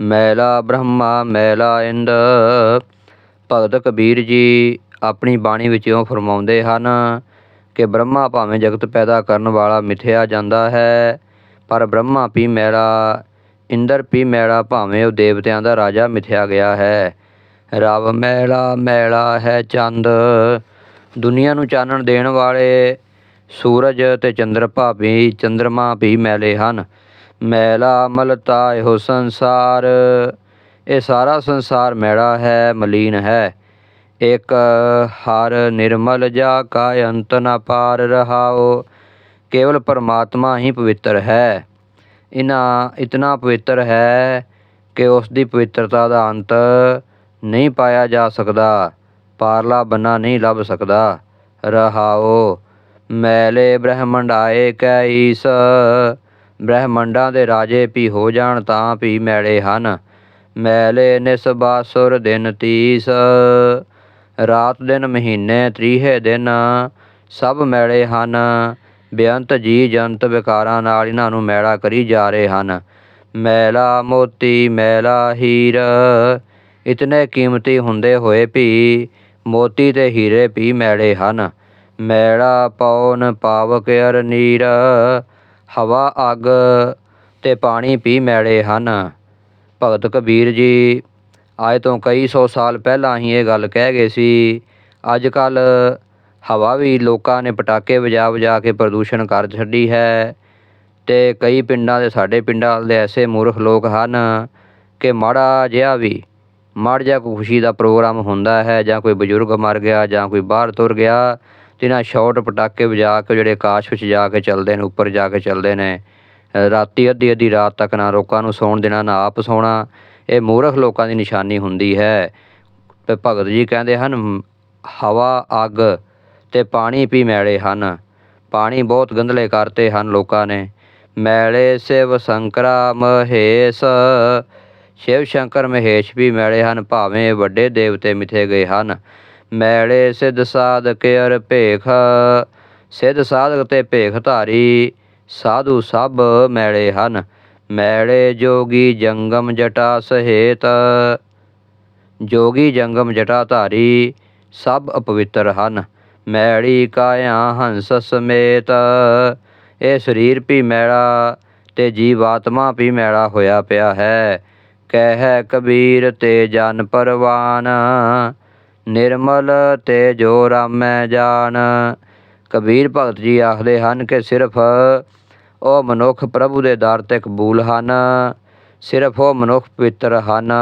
ਮੈਲਾ ਬ੍ਰਹਮਾ, ਮੈਲਾ ਇੰਦ। ਭਗਤ ਕਬੀਰ ਜੀ ਆਪਣੀ ਬਾਣੀ ਵਿੱਚ ਇਉਂ ਫਰਮਾਉਂਦੇ ਹਨ ਕਿ ਬ੍ਰਹਮਾ ਭਾਵੇਂ ਜਗਤ ਪੈਦਾ ਕਰਨ ਵਾਲਾ ਮਿਥਿਆ ਜਾਂਦਾ ਹੈ, ਪਰ ਬ੍ਰਹਮਾ ਪੀ ਮੈਲਾ, ਇੰਦਰ ਪੀ ਮੈਲਾ ਭਾਵੇਂ ਉਹ ਦੇਵਤਿਆਂ ਦਾ ਰਾਜਾ ਮਿਥਿਆ ਗਿਆ ਹੈ। ਰਵ ਮੈਲਾ ਮੈਲਾ ਹੈ ਚੰਦ। ਦੁਨੀਆ ਨੂੰ ਚਾਨਣ ਦੇਣ ਵਾਲੇ ਸੂਰਜ ਤੇ ਚੰਦਰਪਾ ਵੀ ਚੰਦਰਮਾ ਵੀ ਮੈਲੇ ਹਨ। ਮੈਲਾ ਮਲਤਾ ਇਹੋ ਸੰਸਾਰ। ਇਹ ਸਾਰਾ ਸੰਸਾਰ ਮੈਲਾ ਹੈ, ਮਲੀਨ ਹੈ। ਇੱਕ ਹਰ ਨਿਰਮਲ ਜਾ ਕਾ ਅੰਤ ਨ ਪਾਰ ਰਹਾਓ ਕੇਵਲ ਪਰਮਾਤਮਾ ਹੀ ਪਵਿੱਤਰ ਹੈ। ਇਨਾ ਇਤਨਾ ਪਵਿੱਤਰ ਹੈ ਕਿ ਉਸ ਦੀ ਪਵਿੱਤਰਤਾ ਦਾ ਅੰਤ ਨਹੀਂ ਪਾਇਆ ਜਾ ਸਕਦਾ। ਪਾਰਲਾ ਬੰਨਾ ਨਹੀਂ ਲੱਭ ਸਕਦਾ। ਰਹਾਓ ਮੈਲੇ ਬ੍ਰਹਮੰਡ ਆਏ ਕੈ ਈਸ। ਬ੍ਰਹਿਮੰਡਾਂ ਦੇ ਰਾਜੇ ਭੀ ਹੋ ਜਾਣ ਤਾਂ ਭੀ ਮੈਲੇ ਹਨ। ਮੈਲੇ ਨਿਸਬਾਸੁਰ ਦਿਨ ਤੀਸ, ਰਾਤ ਦਿਨ ਮਹੀਨੇ ਤ੍ਰੀਹੇ ਦਿਨ, ਸਭ ਮੈਲੇ ਹਨ। ਬੇਅੰਤ ਜੀ ਜੰਤ ਵਿਕਾਰਾਂ ਨਾਲ ਇਹਨਾਂ ਨੂੰ ਮੈਲਾ ਕਰੀ ਜਾ ਰਹੇ ਹਨ। ਮੈਲਾ ਮੋਤੀ, ਮੈਲਾ ਹੀਰ, ਇਤਨੇ ਕੀਮਤੀ ਹੁੰਦੇ ਹੋਏ ਵੀ ਮੋਤੀ ਤੇ ਹੀਰੇ ਵੀ ਮੈਲੇ ਹਨ। ਮੈਲਾ ਪੌਨ ਪਾਵਕ ਅਰ ਨੀਰ ਹਵਾ, ਅੱਗ ਤੇ ਪਾਣੀ ਪੀ ਮੈਲੇ ਹਨ। ਭਗਤ ਕਬੀਰ ਜੀ ਅੱਜ ਤੋਂ ਕਈ ਸੌ ਸਾਲ ਪਹਿਲਾਂ ਹੀ ਇਹ ਗੱਲ ਕਹਿ ਗਏ ਸੀ ਅੱਜ ਕੱਲ ਹਵਾ ਵੀ ਲੋਕਾਂ ਨੇ ਪਟਾਕੇ ਵਜਾ ਵਜਾ ਕੇ ਪ੍ਰਦੂਸ਼ਣ ਕਰ ਛੱਡੀ ਹੈ ਤੇ ਕਈ ਪਿੰਡਾਂ ਦੇ ਸਾਡੇ ਪਿੰਡਾਂ ਦੇ ਐਸੇ ਮੂਰਖ ਲੋਕ ਹਨ ਕਿ ਮਾੜਾ ਜਿਹਾ ਵੀ, ਮਾੜਾ ਜਿਹਾ ਕੋਈ ਖੁਸ਼ੀ ਦਾ ਪ੍ਰੋਗਰਾਮ ਹੁੰਦਾ ਹੈ ਜਾਂ ਕੋਈ ਬਜ਼ੁਰਗ ਮਰ ਗਿਆ ਜਾਂ ਕੋਈ ਬਾਹਰ ਤੁਰ ਗਿਆ ਤੇ ਇਹਨਾਂ ਸ਼ਾਟ ਪਟਾਕੇ ਵਜਾ ਕੇ, ਜਿਹੜੇ ਆਕਾਸ਼ ਵਿੱਚ ਜਾ ਕੇ ਚੱਲਦੇ ਨੇ, ਉੱਪਰ ਜਾ ਕੇ ਚੱਲਦੇ ਨੇ ਰਾਤੀ ਅੱਧੀ ਅੱਧੀ ਰਾਤ ਤੱਕ ਨਾ ਲੋਕਾਂ ਨੂੰ ਸੌਣ ਦੇਣਾ, ਨਾ ਆਪ ਸੌਣਾ, ਇਹ ਮੂਰਖ ਲੋਕਾਂ ਦੀ ਨਿਸ਼ਾਨੀ ਹੁੰਦੀ ਹੈ। ਤੇ ਭਗਤ ਜੀ ਕਹਿੰਦੇ ਹਨ, ਹਵਾ, ਅੱਗ ਤੇ ਪਾਣੀ ਵੀ ਮੈਲੇ ਹਨ। ਪਾਣੀ ਬਹੁਤ ਗੰਧਲੇ ਕਰਤੇ ਹਨ ਲੋਕਾਂ ਨੇ। ਮੈਲੇ ਸਿਵ ਸ਼ੰਕਰਾ ਮਹੇਸ਼, ਸ਼ਿਵ ਸ਼ੰਕਰ ਮਹੇਸ਼ ਵੀ ਮੈਲੇ ਹਨ, ਭਾਵੇਂ ਵੱਡੇ ਦੇਵਤੇ ਮਿਥੇ ਗਏ ਹਨ। ਮੈਲੇ ਸਿੱਧ ਸਾਧਕ ਅਰ ਭੇਖ, ਸਿੱਧ ਸਾਧਕ ਤੇ ਭੇਖ ਧਾਰੀ, ਸਾਧੂ ਸਭ ਮੈਲੇ ਹਨ, ਮੈਲੇ ਜੋਗੀ ਜੰਗਮ ਜਟਾ ਸਹੇਤ। ਜੋਗੀ ਜੰਗਮ ਜਟਾ ਧਾਰੀ, ਸਭ ਅਪਵਿੱਤਰ ਹਨ, ਮੈਲੀ ਕਾਇਆ ਹੰਸ ਸਮੇਤ। ਇਹ ਸਰੀਰ ਵੀ ਮੈਲਾ ਤੇ ਜੀਵਾਤਮਾ ਵੀ ਮੈਲਾ ਹੋਇਆ ਪਿਆ ਹੈ, ਕਹਿ ਕਬੀਰ ਤੇ ਜਨ ਪਰਵਾਨ। ਨਿਰਮਲ ਤੇ ਜੋ ਰਾਮੈ ਜਾਣ। ਕਬੀਰ ਭਗਤ ਜੀ ਆਖਦੇ ਹਨ ਕਿ ਸਿਰਫ ਉਹ ਮਨੁੱਖ ਪ੍ਰਭੂ ਦੇ ਦਰ ਤੇ ਕਬੂਲ ਹਨ। ਸਿਰਫ ਉਹ ਮਨੁੱਖ ਪਵਿੱਤਰ ਹਨ,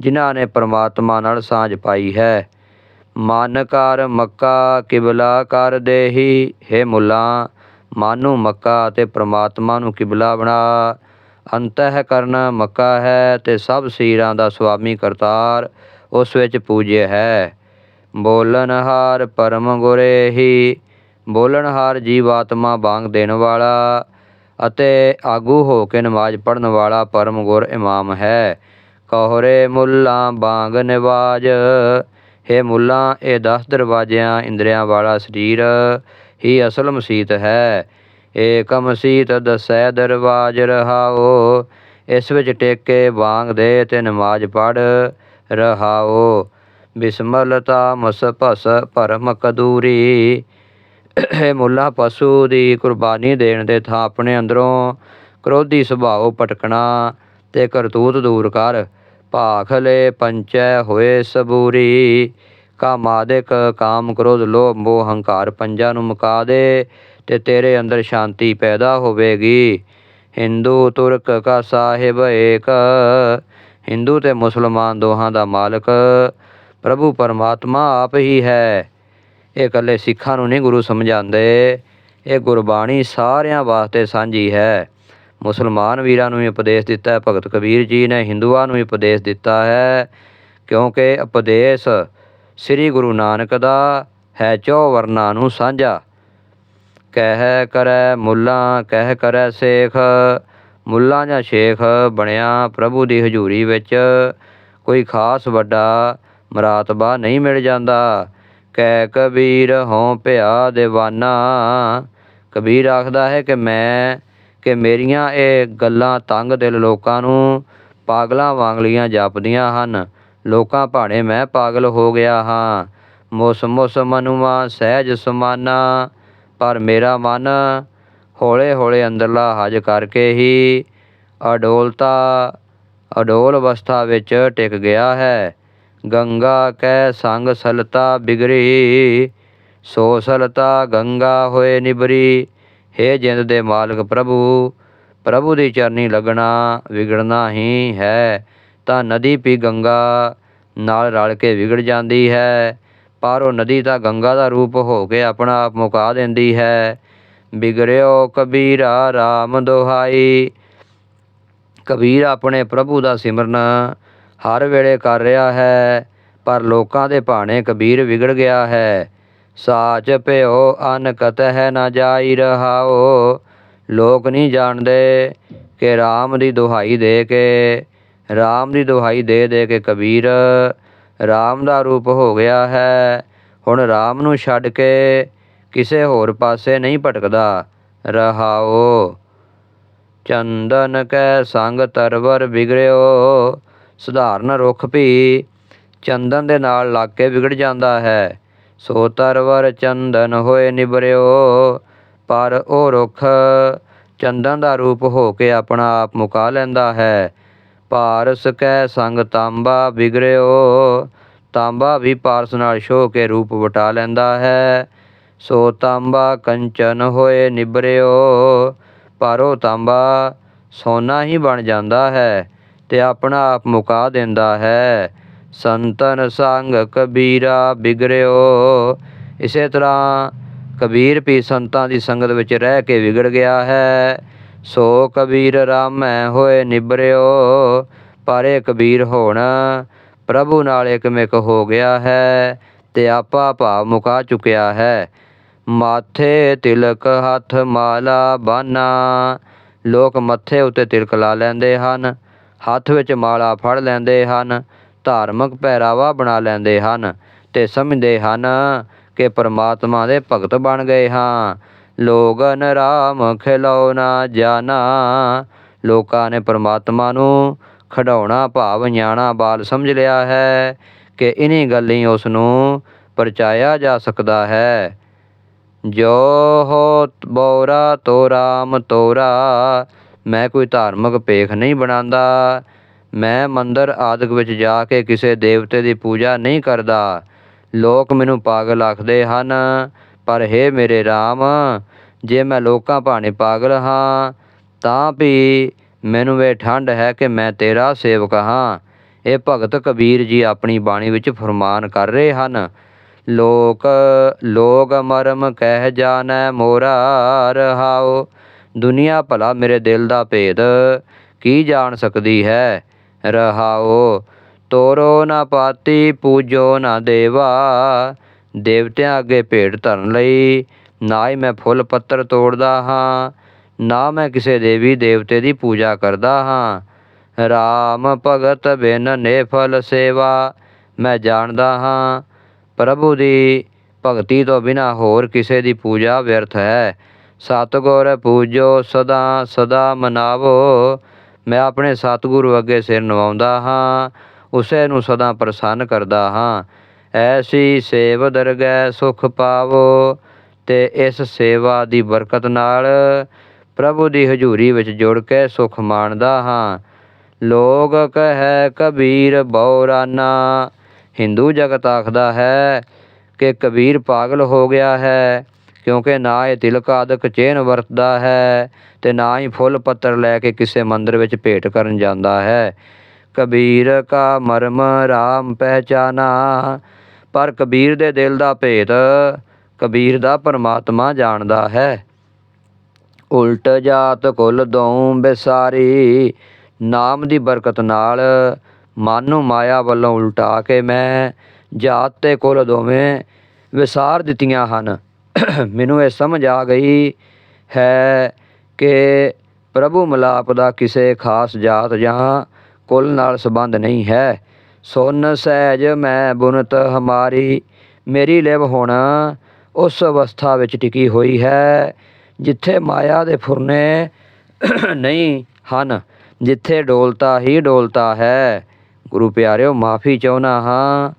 ਜਿਨ੍ਹਾਂ ਨੇ ਪਰਮਾਤਮਾ ਨਾਲ ਸਾਂਝ ਪਾਈ ਹੈ। ਮਨ ਕਰ ਮੱਕਾ, ਕਿਬਲਾ ਕਰ ਦੇਹੀ। ਹੈ ਮੁੱਲਾ, ਮਨ ਨੂੰ ਮੱਕਾ ਤੇ ਪ੍ਰਮਾਤਮਾ ਨੂੰ ਕਿਬਲਾ ਬਣਾ। ਅੰਤਹ ਕਰਨ ਮੱਕਾ ਹੈ ਤੇ ਸਭ ਸੀਰਾਂ ਦਾ ਸੁਆਮੀ ਕਰਤਾਰ ਉਸ ਵਿੱਚ ਪੂਜਿਆ ਹੈ। ਬੋਲਨਹਾਰ ਪਰਮ ਗੁਰੇ ਹੀ ਬੋਲਣਹਾਰ ਜੀਵਾਤਮਾ ਬਾਂਗ ਦੇਣ ਵਾਲਾ ਅਤੇ ਆਗੂ ਹੋ ਕੇ ਨਮਾਜ਼ ਪੜਨ ਵਾਲਾ ਪਰਮ ਗੁਰ ਇਮਾਮ ਹੈ। ਕਹਰੇ ਮੁੱਲਾ ਬਾਂਗ ਨਿਵਾਜ, ਹੈ ਮੁੱਲਾ, ਇਹ 10 ਦਰਵਾਜ਼ਿਆਂ ਇੰਦਰੀਆਂ ਵਾਲਾ ਸਰੀਰ ਹੀ ਅਸਲ ਮਸੀਤ ਹੈ। ਏਕ ਮਸੀਤ ਦਸੈ ਦਰਵਾਜ ਰਹਾਓ ਇਸ ਵਿੱਚ ਟੇਕੇ ਵਾਂਗ ਦੇ ਤੇ ਨਮਾਜ਼ ਪੜ ਰਹਾਓ। ਬਿਸਮਲਤਾ ਮਸ ਭਸ ਪਰਮ ਕਦੂਰੀ ਇਹ ਮੁੱਲਾ ਪਸ਼ੂ ਦੀ ਕੁਰਬਾਨੀ ਦੇਣ ਦੇ ਥਾਂ ਆਪਣੇ ਅੰਦਰੋਂ ਕ੍ਰੋਧੀ ਸੁਭਾਅ ਪਟਕਣਾ ਤੇ ਕਰਤੂਤ ਦੂਰ ਕਰ। ਭਾਖਲੇ ਪੰਚੈ ਹੋਏ ਸਬੂਰੀ। ਕਾਮਾਦਿਕ ਕਾਮ ਕ੍ਰੋਧ ਲੋਭ ਮੋਹ ਹੰਕਾਰ ਪੰਜਾਂ ਨੂੰ ਮੁਕਾ ਦੇ ਤੇ ਤੇਰੇ ਅੰਦਰ ਸ਼ਾਂਤੀ ਪੈਦਾ ਹੋਵੇਗੀ। ਹਿੰਦੂ ਤੁਰਕ ਕਾ ਸਾਹਿਬ ਏਕ ਹਿੰਦੂ ਤੇ ਮੁਸਲਮਾਨ ਦੋਹਾਂ ਦਾ ਮਾਲਕ ਪ੍ਰਭੂ ਪਰਮਾਤਮਾ ਆਪ ਹੀ ਹੈ। ਇਹ ਇਕੱਲੇ ਸਿੱਖਾਂ ਨੂੰ ਨਹੀਂ ਗੁਰੂ ਸਮਝਾਉਂਦੇ। ਇਹ ਗੁਰਬਾਣੀ ਸਾਰਿਆਂ ਵਾਸਤੇ ਸਾਂਝੀ ਹੈ। ਮੁਸਲਮਾਨ ਵੀਰਾਂ ਨੂੰ ਵੀ ਉਪਦੇਸ਼ ਦਿੱਤਾ ਹੈ, ਭਗਤ ਕਬੀਰ ਜੀ ਨੇ ਹਿੰਦੂਆਂ ਨੂੰ ਵੀ ਉਪਦੇਸ਼ ਦਿੱਤਾ ਹੈ, ਕਿਉਂਕਿ ਉਪਦੇਸ਼ ਸ੍ਰੀ ਗੁਰੂ ਨਾਨਕ ਦਾ ਹੈ, ਚੋ ਵਰਨਾ ਨੂੰ ਸਾਂਝਾ। ਕਹਿ ਕਰੈ ਮੁੱਲਾ, ਕਹਿ ਕਰੈ ਸੇਖ ਮੁੱਲਾ ਜਾਂ ਸ਼ੇਖ ਬਣਿਆ ਪ੍ਰਭੂ ਦੀ ਹਜ਼ੂਰੀ ਵਿੱਚ, ਕੋਈ ਖਾਸ ਵੱਡਾ ਮਰਾਤਬਾ ਨਹੀਂ ਮਿਲ ਜਾਂਦਾ। ਕੈ ਕਬੀਰ ਹੋਂ ਭਿਆ دیਵਾਨਾ ਕਬੀਰ ਆਖਦਾ ਹੈ ਕਿ ਮੈਂ, ਕਿ ਮੇਰੀਆਂ ਇਹ ਗੱਲਾਂ ਤੰਗ ਦਿਲ ਲੋਕਾਂ ਨੂੰ ਪਾਗਲਾਂ ਵਾਂਗਲੀਆਂ ਜਾਪਦੀਆਂ ਹਨ। ਲੋਕਾਂ ਭਾਣੇ ਮੈਂ ਪਾਗਲ ਹੋ ਗਿਆ ਹਾਂ। ਮੁਸ ਮੁਸ ਮਨੁਆ ਸਹਿਜ ਸਮਾਨਾ, ਪਰ ਮੇਰਾ ਮਨ ਹੌਲੇ ਹੌਲੇ ਅੰਦਰਲਾ ਹਜ ਕਰਕੇ ਹੀ ਅਡੋਲਤਾ, ਅਡੋਲ ਅਵਸਥਾ ਵਿੱਚ ਟਿਕ ਗਿਆ ਹੈ। ਗੰਗਾ ਕੈ ਸੰਗ ਸਲਤਾ ਬਿਗਰੀ, ਸੋ ਸਲਤਾ ਗੰਗਾ ਹੋਏ ਨਿਬਰੀ। ਹੇ ਜਿੰਦ ਦੇ ਮਾਲਕ ਪ੍ਰਭੂ ਪ੍ਰਭੂ ਦੀ ਚਰਨੀ ਲੱਗਣਾ ਵਿਗੜਨਾ ਹੀ ਹੈ। ਤਾਂ ਨਦੀ ਵੀ ਗੰਗਾ ਨਾਲ ਰਲ ਕੇ ਵਿਗੜ ਜਾਂਦੀ ਹੈ। ਪਰ ਉਹ ਨਦੀ ਤਾਂ ਗੰਗਾ ਦਾ ਰੂਪ ਹੋ ਕੇ ਆਪਣਾ ਆਪ ਮੁਕਾ ਦਿੰਦੀ ਹੈ। ਬਿਗੜਿਓ ਕਬੀਰਾ RAM ਦੁਹਾਈ। ਕਬੀਰ ਆਪਣੇ ਪ੍ਰਭੂ ਦਾ ਸਿਮਰਨ ਹਰ ਵੇਲੇ ਕਰ ਰਿਹਾ ਹੈ, ਪਰ ਲੋਕਾਂ ਦੇ ਭਾਣੇ ਕਬੀਰ ਵਿਗੜ ਗਿਆ ਹੈ। ਸਾਚ ਭਿਓ ਅਨ ਕਤਹਿ ਨਾ ਜਾਈ ਰਹਾਓ। ਲੋਕ ਨਹੀਂ ਜਾਣਦੇ ਕਿ RAM ਦੀ ਦੁਹਾਈ ਦੇ ਕੇ RAM ਦੀ ਦੁਹਾਈ ਦੇ ਦੇ ਕੇ ਕਬੀਰ RAM ਦਾ ਰੂਪ ਹੋ ਗਿਆ ਹੈ। ਹੁਣ RAM ਨੂੰ ਛੱਡ ਕੇ ਕਿਸੇ ਹੋਰ ਪਾਸੇ ਨਹੀਂ ਭਟਕਦਾ। ਰਹਾਓ, ਚੰਦਨ ਕੈ ਸੰਗ ਤਰਵਰ ਵਿਗੜਿਓ। ਸਧਾਰਨ ਰੁੱਖ ਵੀ ਚੰਦਨ ਦੇ ਨਾਲ ਲੱਗ ਕੇ ਵਿਗੜ ਜਾਂਦਾ ਹੈ। ਸੋ ਤਰਵਰ ਚੰਦਨ ਹੋਏ ਨਿਬਰਿਓ ਪਰ ਉਹ ਰੁੱਖ ਚੰਦਨ ਦਾ ਰੂਪ ਹੋ ਕੇ ਆਪਣਾ ਆਪ ਮੁਕਾ ਲੈਂਦਾ ਹੈ। ਪਾਰਸ ਕੈ ਸੰਗ ਤਾਂਬਾ ਵਿਗੜਿਓ, ਤਾਂਬਾ ਵੀ ਪਾਰਸ ਨਾਲ ਛੋ ਕੇ ਰੂਪ ਵਟਾ ਲੈਂਦਾ ਹੈ। ਸੋ ਤਾਂਬਾ ਕੰਚਨ ਹੋਏ ਨਿਬਰਿਓ ਪਰ ਉਹ ਤਾਂਬਾ ਸੋਨਾ ਹੀ ਬਣ ਜਾਂਦਾ ਹੈ ਤੇ ਆਪਣਾ ਆਪ ਮੁਕਾ ਦਿੰਦਾ ਹੈ। ਸੰਤਨ ਸੰਗ ਕਬੀਰਾ ਬਿਗਰਿਓ। ਇਸੇ ਤਰ੍ਹਾਂ ਕਬੀਰ ਵੀ ਸੰਤਾਂ ਦੀ ਸੰਗਤ ਵਿੱਚ ਰਹਿ ਕੇ ਵਿਗੜ ਗਿਆ ਹੈ। ਸੋ ਕਬੀਰ ਰਾਮੈ ਹੋਏ ਨਿਬਰਿਓ ਪਰ ਕਬੀਰ ਹੋਣ ਪ੍ਰਭੂ ਨਾਲ ਇਕਮਿਕ ਹੋ ਗਿਆ ਹੈ ਤੇ ਆਪਾ ਭਾਵ ਮੁਕਾ ਚੁੱਕਿਆ ਹੈ। ਮਾਥੇ ਤਿਲਕ ਹੱਥ ਮਾਲਾ ਬਾਨਾ। ਲੋਕ ਮੱਥੇ ਉੱਤੇ ਤਿਲਕ ਲਾ ਲੈਂਦੇ ਹਨ, ਹੱਥ ਵਿੱਚ ਮਾਲਾ ਫੜ ਲੈਂਦੇ ਹਨ, ਧਾਰਮਿਕ ਪਹਿਰਾਵਾ ਬਣਾ ਲੈਂਦੇ ਹਨ ਤੇ ਸਮਝਦੇ ਹਨ ਕਿ ਪਰਮਾਤਮਾ ਦੇ ਭਗਤ ਬਣ ਗਏ ਹਾਂ। ਲੋਗਨ ਰਾਮ ਖਿਲੌਣਾ ਜਾਣਾ ਲੋਕਾਂ ਨੇ ਪਰਮਾਤਮਾ ਨੂੰ ਖਡਾਉਣਾ ਭਾਵ ਨਿਆਣਾ ਬਾਲ ਸਮਝ ਲਿਆ ਹੈ ਕਿ ਇਨੀ ਗੱਲੀ ਉਸ ਨੂੰ ਪਰਚਾਇਆ ਜਾ ਸਕਦਾ ਹੈ। ਜੋ ਹੋ ਬੋਰਾ ਤੋ ਰਾਮ ਤੋਰਾ ਮੈਂ ਕੋਈ ਧਾਰਮਿਕ ਭੇਖ ਨਹੀਂ ਬਣਾਉਂਦਾ। ਮੈਂ ਮੰਦਰ ਆਦਿਕ ਵਿੱਚ ਜਾ ਕੇ ਕਿਸੇ ਦੇਵਤੇ ਦੀ ਪੂਜਾ ਨਹੀਂ ਕਰਦਾ। ਲੋਕ ਮੈਨੂੰ ਪਾਗਲ ਆਖਦੇ ਹਨ, ਪਰ ਹੇ ਮੇਰੇ RAM ਜੇ ਮੈਂ ਲੋਕਾਂ ਭਾਣੇ ਪਾਗਲ ਹਾਂ, ਤਾਂ ਵੀ ਮੈਨੂੰ ਇਹ ਠੰਡ ਹੈ ਕਿ ਮੈਂ ਤੇਰਾ ਸੇਵਕ ਹਾਂ। ਇਹ ਭਗਤ ਕਬੀਰ ਜੀ ਆਪਣੀ ਬਾਣੀ ਵਿੱਚ ਫਰਮਾਨ ਕਰ ਰਹੇ ਹਨ ਲੋਕ ਲੋਗ ਮਰਮ ਕਹਿ ਜਾਣੈ ਮੋਰਾ ਰਹਾਓ ਦੁਨੀਆ ਭਲਾ ਮੇਰੇ ਦਿਲ ਦਾ ਭੇਦ, ਕੀ ਜਾਣ ਸਕਦੀ ਹੈ ਰਹਾਓ ਤੋਰੋ ਨਾ ਪਾਤੀ, ਪੂਜੋ ਨਾ ਦੇਵਾ। ਦੇਵਤਿਆਂ ਅੱਗੇ ਭੇਟ ਧਰਨ ਲਈ ਨਾ ਹੀ ਮੈਂ ਫੁੱਲ ਪੱਤਰ ਤੋੜਦਾ ਹਾਂ, ਨਾ ਮੈਂ ਕਿਸੇ ਦੇਵੀ ਦੇਵਤੇ ਦੀ ਪੂਜਾ ਕਰਦਾ ਹਾਂ। RAM ਭਗਤ ਬਿਨ ਨੇਫਲ ਸੇਵਾ, ਮੈਂ ਜਾਣਦਾ ਹਾਂ ਪ੍ਰਭੂ ਦੀ ਭਗਤੀ ਤੋਂ ਬਿਨਾ ਹੋਰ ਕਿਸੇ ਦੀ ਪੂਜਾ ਵਿਅਰਥ ਹੈ। ਸਤਿਗੁਰ ਪੂਜੋ ਸਦਾ ਸਦਾ ਮਨਾਵੋ। ਮੈਂ ਆਪਣੇ ਸਤਿਗੁਰੂ ਅੱਗੇ ਸਿਰ ਨਵਾਉਂਦਾ ਹਾਂ, ਉਸੇ ਨੂੰ ਸਦਾ ਪ੍ਰਸੰਨ ਕਰਦਾ ਹਾਂ। ਐਸੀ ਸੇਵ ਦਰਗਹਿ ਸੁਖ ਪਾਵੋ ਤੇ ਇਸ ਸੇਵਾ ਦੀ ਬਰਕਤ ਨਾਲ ਪ੍ਰਭੂ ਦੀ ਹਜ਼ੂਰੀ ਵਿੱਚ ਜੁੜ ਕੇ ਸੁਖ ਮਾਣਦਾ ਹਾਂ। ਲੋਕ ਕਹੈ ਕਬੀਰ ਬੌਰਾਨਾ ਹਿੰਦੂ ਜਗਤ ਆਖਦਾ ਹੈ ਕਿ ਕਬੀਰ ਪਾਗਲ ਹੋ ਗਿਆ ਹੈ, ਕਿਉਂਕਿ ਨਾ ਇਹ ਤਿਲਕ ਆਦਿਕ ਚੇਨ ਵਰਤਦਾ ਹੈ ਤੇ ਨਾ ਹੀ ਫੁੱਲ ਪੱਤਰ ਲੈ ਕੇ ਕਿਸੇ ਮੰਦਰ ਵਿੱਚ ਭੇਟ ਕਰਨ ਜਾਂਦਾ ਹੈ। ਕਬੀਰ ਕਾ ਮਰਮ ਰਾਮ ਪਹਿਚਾਨਾ, ਪਰ ਕਬੀਰ ਦੇ ਦਿਲ ਦਾ ਭੇਤ ਕਬੀਰ ਦਾ ਪਰਮਾਤਮਾ ਜਾਣਦਾ ਹੈ। ਉਲਟ ਜਾਤ ਕੁਲ ਦਉ ਬਿਸਾਰੀ, ਨਾਮ ਦੀ ਬਰਕਤ ਨਾਲ ਮਨ ਨੂੰ ਮਾਇਆ ਵੱਲੋਂ ਉਲਟਾ ਕੇ ਮੈਂ ਜਾਤ ਤੇ ਕੁਲ ਦੋਵੇਂ ਵਿਸਾਰ ਦਿੱਤੀਆਂ ਹਨ। ਮੈਨੂੰ ਇਹ ਸਮਝ ਆ ਗਈ ਹੈ ਕਿ ਪ੍ਰਭੂ ਮਿਲਾਪ ਦਾ ਕਿਸੇ ਖਾਸ ਜਾਤ ਜਾਂ ਕੁਲ ਨਾਲ ਸੰਬੰਧ ਨਹੀਂ ਹੈ। ਸੁਨ ਸਹਿਜ ਮੈਂ ਬੁਨਤ ਹਮਾਰੀ, ਮੇਰੀ ਲਿਵ ਹੁਣ ਉਸ ਅਵਸਥਾ ਵਿੱਚ ਟਿਕੀ ਹੋਈ ਹੈ, ਜਿੱਥੇ ਮਾਇਆ ਦੇ ਫੁਰਨੇ ਨਹੀਂ ਹਨ, ਜਿੱਥੇ ਡੋਲਤਾ ਹੀ ਡੋਲਤਾ ਹੈ। ਗੁਰੂ ਪਿਆਰਿਓ, ਮਾਫੀ ਚਾਹੁੰਦਾ ਹਾਂ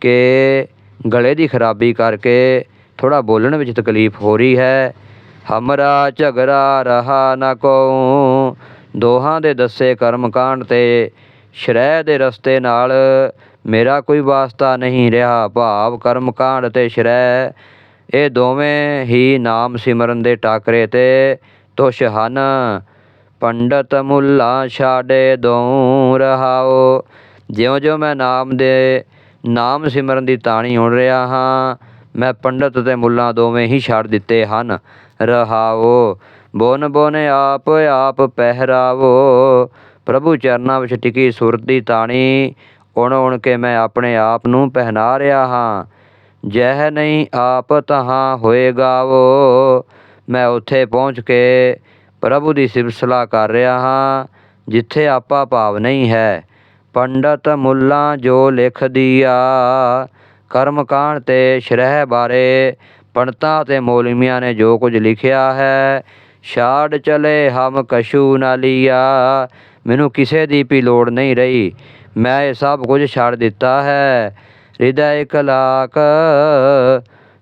ਕਿ ਗਲੇ ਦੀ ਖਰਾਬੀ ਕਰਕੇ ਥੋੜਾ ਬੋਲਣ ਵਿੱਚ ਤਕਲੀਫ ਹੋ ਰਹੀ ਹੈ। ਹਮਰਾ ਝਗੜਾ ਰਹਾ ਨਾ ਕੋ ਦੋਹਾਂ ਦੇ ਦੱਸੇ ਕਰਮ ਕਾਂਡ ਤੇ ਸ਼ਰੈ ਦੇ ਰਸਤੇ ਨਾਲ ਮੇਰਾ ਕੋਈ ਵਾਸਤਾ ਨਹੀਂ ਰਿਹਾ। ਭਾਵ ਕਰਮ ਕਾਂਡ ਤੇ ਸ਼ਰੈ ਇਹ ਦੋਵੇਂ ਹੀ ਨਾਮ ਸਿਮਰਨ ਦੇ ਟਾਕਰੇ ਤੇ ਤੁਸ਼ ਹਨ। ਪੰਡਤ ਮੁੱਲਾ ਛਾੜੇ ਦੋ ਰਹਾਓ। ਜਿਉਂ-ਜਿਉਂ ਮੈਂ ਨਾਮ ਦੇ, ਨਾਮ ਸਿਮਰਨ ਦੀ ਤਾਣੀ ਉਣ ਰਿਹਾ ਹਾਂ, ਮੈਂ ਪੰਡਤ ਤੇ ਮੁੱਲਾ ਦੋਵੇਂ ਹੀ ਛੱਡ ਦਿੱਤੇ ਹਨ। ਰਹਾਓ ਬੋਨ ਬੋਨ ਆਪ ਆਪ ਪਹਿਰਾਵੋ। ਪ੍ਰਭੂ ਚਰਨਾਂ ਵਿੱਚ ਟਿਕੀ ਸੁਰਤ ਦੀ ਤਾਣੀ, ਉਣ ਉਣ ਕੇ ਮੈਂ ਆਪਣੇ ਆਪ ਨੂੰ ਪਹਿਨਾ ਰਿਹਾ ਹਾਂ। ਜਹ ਨਹੀਂ ਆਪ ਤਹਾਂ ਹੋਏਗਾਵੋ ਮੈਂ ਉੱਥੇ ਪਹੁੰਚ ਕੇ ਪ੍ਰਭੂ ਦੀ ਸਿਫਤਸਲਾ ਕਰ ਰਿਹਾ ਹਾਂ, ਜਿੱਥੇ ਆਪਾ ਭਾਵ ਨਹੀਂ ਹੈ। ਪੰਡਤ ਮੁੱਲਾਂ ਜੋ ਲਿਖਦੀ ਆ, ਕਰਮ ਕਾਂਡ ਤੇ ਸ਼ਰਹ ਬਾਰੇ ਪੰਡਤਾਂ ਤੇ ਮੌਲਵੀਆਂ ਨੇ ਜੋ ਕੁਝ ਲਿਖਿਆ ਹੈ, ਛਾੜ ਚਲੇ ਹਮ ਕਸ਼ੂ ਨਾ ਲਿਆ, ਮੈਨੂੰ ਕਿਸੇ ਦੀ ਵੀ ਲੋੜ ਨਹੀਂ ਰਹੀ, ਮੈਂ ਇਹ ਸਭ ਕੁਝ ਛੱਡ ਦਿੱਤਾ ਹੈ, ਹਿਰਦੈ ਕਲਾਕ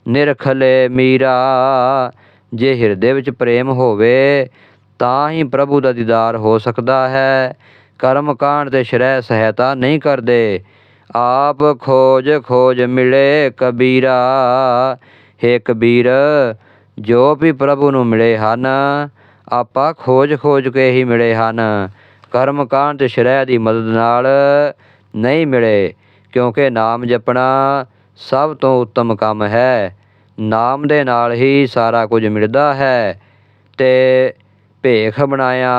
ਨਿਰਖਲੇ ਮੀਰਾ, ਜੇ ਹਿਰਦੇ ਵਿੱਚ ਪ੍ਰੇਮ ਹੋਵੇ ਤਾਂ ਹੀ ਪ੍ਰਭੂ ਦਾ ਦੀਦਾਰ ਹੋ ਸਕਦਾ ਹੈ ਕਰਮ ਕਾਂਡ ਤੇ ਸ਼ਰੈ ਸਹਾਇਤਾ ਨਹੀਂ ਕਰਦੇ। ਆਪ ਖੋਜ ਖੋਜ ਮਿਲੇ ਕਬੀਰਾ, ਹੇ ਕਬੀਰ, ਜੋ ਵੀ ਪ੍ਰਭੂ ਨੂੰ ਮਿਲੇ ਹਨ, ਆਪਾਂ ਖੋਜ ਖੋਜ ਕੇ ਹੀ ਮਿਲੇ ਹਨ। ਕਰਮ ਕਾਂਡ ਤੇ ਸ਼ਰੈ ਦੀ ਮਦਦ ਨਾਲ ਨਹੀਂ ਮਿਲੇ, ਕਿਉਂਕਿ ਨਾਮ ਜਪਣਾ ਸਭ ਤੋਂ ਉੱਤਮ ਕੰਮ ਹੈ। ਨਾਮ ਦੇ ਨਾਲ ਹੀ ਸਾਰਾ ਕੁਝ ਮਿਲਦਾ ਹੈ ਤੇ ਭੇਖ ਬਣਾਇਆ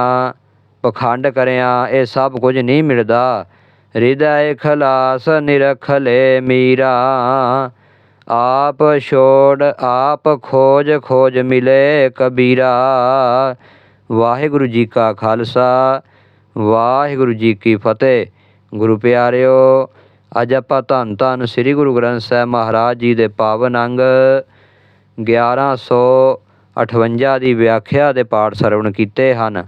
ਪਖੰਡ ਕਰਿਆ, ਇਹ ਸਭ ਕੁਝ ਨਹੀਂ ਮਿਲਦਾ। ਹਿਰਦੈ ਖਲਾਸ ਨਿਰਖਲੇ ਮੀਰਾ। ਆਪ ਛੋੜ, ਆਪ ਖੋਜ ਖੋਜ ਮਿਲੇ ਕਬੀਰਾ। ਵਾਹਿਗੁਰੂ ਜੀ ਕਾ ਖਾਲਸਾ, ਵਾਹਿਗੁਰੂ ਜੀ ਕੀ ਫਤਿਹ। ਗੁਰੂ ਪਿਆਰਿਓ, ਅੱਜ ਆਪਾਂ ਧੰਨ ਧੰਨ ਸ੍ਰੀ ਗੁਰੂ ਗ੍ਰੰਥ ਸਾਹਿਬ ਮਹਾਰਾਜ ਜੀ ਦੇ ਪਾਵਨ ਅੰਗ 1158 ਦੀ ਵਿਆਖਿਆ ਦੇ ਪਾਠ ਸਰਵਣ ਕੀਤੇ ਹਨ।